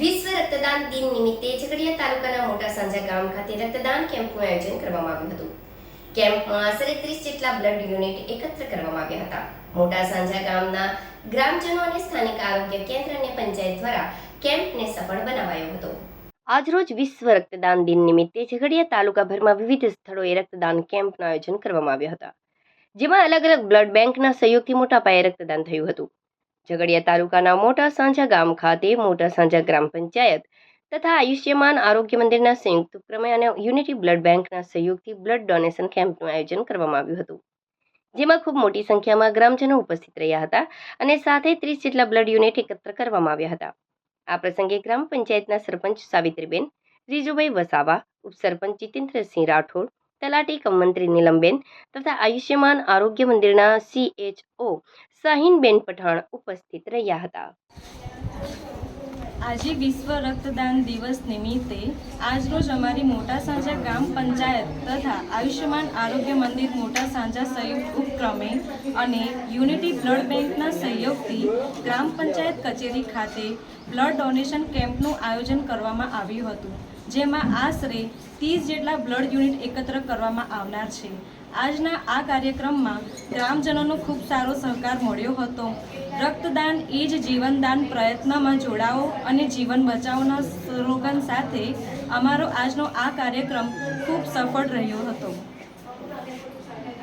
વિશ્વ રક્તદાન દિન નિમિત્તે ઝઘડિયા તાલુકાના મોટા સાંજા ગામ ખાતે રક્તદાન કેમ્પનું આયોજન કરવામાં આવ્યું હતું. કેમ્પમાં સડત્રીસ જેટલા બ્લડ યુનિટ એકત્ર કરવામાં આવ્યા હતા. મોટા સાંજા ગામના ગ્રામજનો અને સ્થાનિક આરોગ્ય કેન્દ્ર અને પંચાયત દ્વારા કેમ્પને સફળ બનાવાયો હતો. આજરોજ વિશ્વ રક્તદાન દિન નિમિત્તે ઝઘડિયા તાલુકાભરમાં વિવિધ સ્થળોએ રક્તદાન કેમ્પનું આયોજન કરવામાં આવ્યા હતા. જેમાં અલગ અલગ બ્લડ બેંકના સહયોગથી મોટા પાયે રક્તદાન થયું હતું. ઝઘડિયા તાલુકાના મોટા સાંજા ગામ ખાતે મોટા સાંજા ગ્રામ પંચાયત તથા આયુષ્યમાન આરોગ્ય મંદિરના સંયુક્ત ઉપક્રમે અને યુનિટી બ્લડ બેંકના સહયોગથી બ્લડ ડોનેશન કેમ્પનું આયોજન કરવામાં આવ્યું હતું. જેમાં ખૂબ મોટી સંખ્યામાં ગ્રામજનો ઉપસ્થિત રહ્યા હતા અને સાથે ત્રીસ જેટલા બ્લડ યુનિટ એકત્ર કરવામાં આવ્યા હતા. આ પ્રસંગે ગ્રામ પંચાયતના સરપંચ સાવિત્રીબેન, રીજુભાઈ વસાવા, ઉપસરપંચ જીતેન્દ્રસિંહ રાઠોડ તલાટી કમ મંત્રી નીલમબેન તથા આયુષ્યમાન આરોગ્ય મંદિરના સીએચઓ શાહીનબેન પઠાણ ઉપસ્થિત રહ્યા હતા. આજે વિશ્વ રક્તદાન દિવસ નિમિત્તે આજરોજ અમારી મોટા સાંજા ગ્રામ પંચાયત તથા આયુષ્યમાન આરોગ્ય મંદિર મોટા સાંજા સંયુક્ત ઉપક્રમે અને યુનિટી બ્લડ બેંકના સહયોગથી ગ્રામ પંચાયત કચેરી ખાતે બ્લડ ડોનેશન કેમ્પનું આયોજન કરવામાં આવ્યું હતું, જેમાં આશરે ત્રીસ જેટલા બ્લડ યુનિટ એકત્ર કરવામાં આવનાર છે. આજના આ કાર્યક્રમમાં ગ્રામજનોનો ખૂબ સારો સહકાર મળ્યો હતો. રક્તદાન એ જ જીવનદાન પ્રયત્નમાં જોડાઓ અને જીવન બચાવોના સ્લોગન સાથે અમારો આજનો આ કાર્યક્રમ ખૂબ સફળ રહ્યો હતો.